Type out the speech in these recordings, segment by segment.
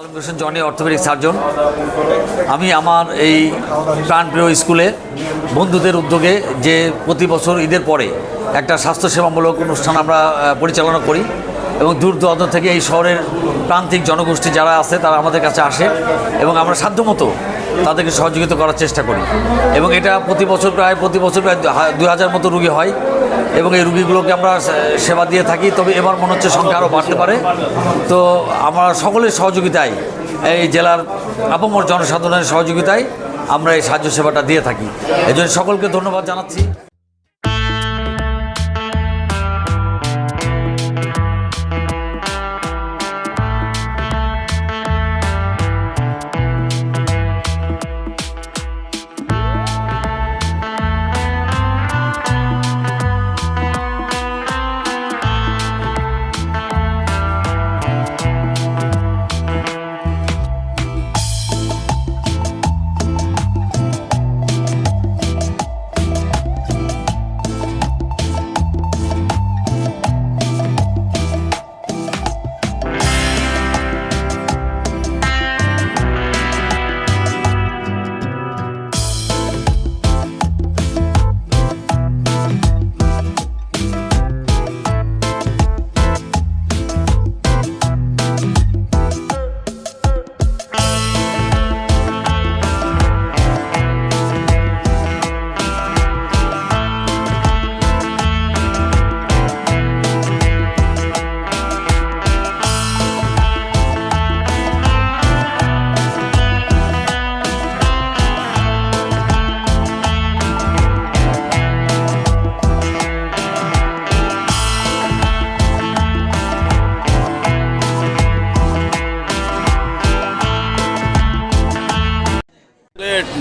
Alam Hossain Jony orthopaedic surgeon. আমি আমার এই প্রাণপ্রিয় স্কুলে বন্ধুদের উদ্যোগে যে প্রতি বছর ঈদের পরে একটা স্বাস্থ্যসেবামূলক অনুষ্ঠান আমরা পরিচালনা করি এবং দূর দূরান্ত থেকে এই শহরের প্রান্তিক জনগোষ্ঠী যারা আছে তারা আমাদের কাছে আসে এবং আমরা সাধ্যমতো তাদেরকে সহযোগিতা করার চেষ্টা করি। এবং এটা প্রতি বছর প্রায়, প্রতি বছর প্রায় দু হাজার মতো রুগী হয়। এবং এই রুগীগুলোকে আমরা সেবা দিয়ে থাকি, তবে এবার মনে হচ্ছে সংখ্যা আরও বাড়তে পারে। তো আমরা সকলের সহযোগিতায়, এই জেলার আপামর জনসাধারণের সহযোগিতায় আমরা এই সাহায্য সেবাটা দিয়ে থাকি। এই সকলকে ধন্যবাদ জানাচ্ছি।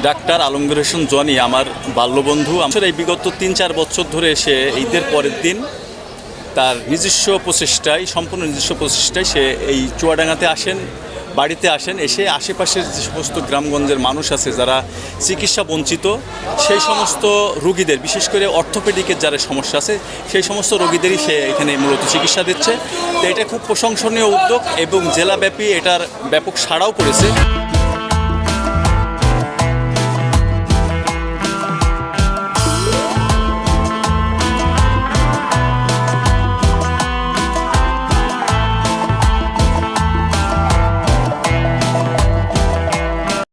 ডাক্তার আলমগীর হোসেন জনি আমার বাল্যবন্ধু। আমার এই বিগত তিন চার বছর ধরে সে ঈদের পরের দিন তার নিজস্ব প্রচেষ্টায়, সম্পূর্ণ নিজস্ব প্রচেষ্টায় সে এই চুয়াডাঙ্গাতে আসেন, বাড়িতে আসেন, এসে আশেপাশের যে সমস্ত গ্রামগঞ্জের মানুষ আছে যারা চিকিৎসা বঞ্চিত, সেই সমস্ত রোগীদের, বিশেষ করে অর্থোপেডিকের যারা সমস্যা আছে, সেই সমস্ত রোগীদেরই সে এখানে মূলত চিকিৎসা দিচ্ছে। তো এটা খুব প্রশংসনীয় উদ্যোগ এবং জেলাব্যাপী এটার ব্যাপক সাড়াও করেছে।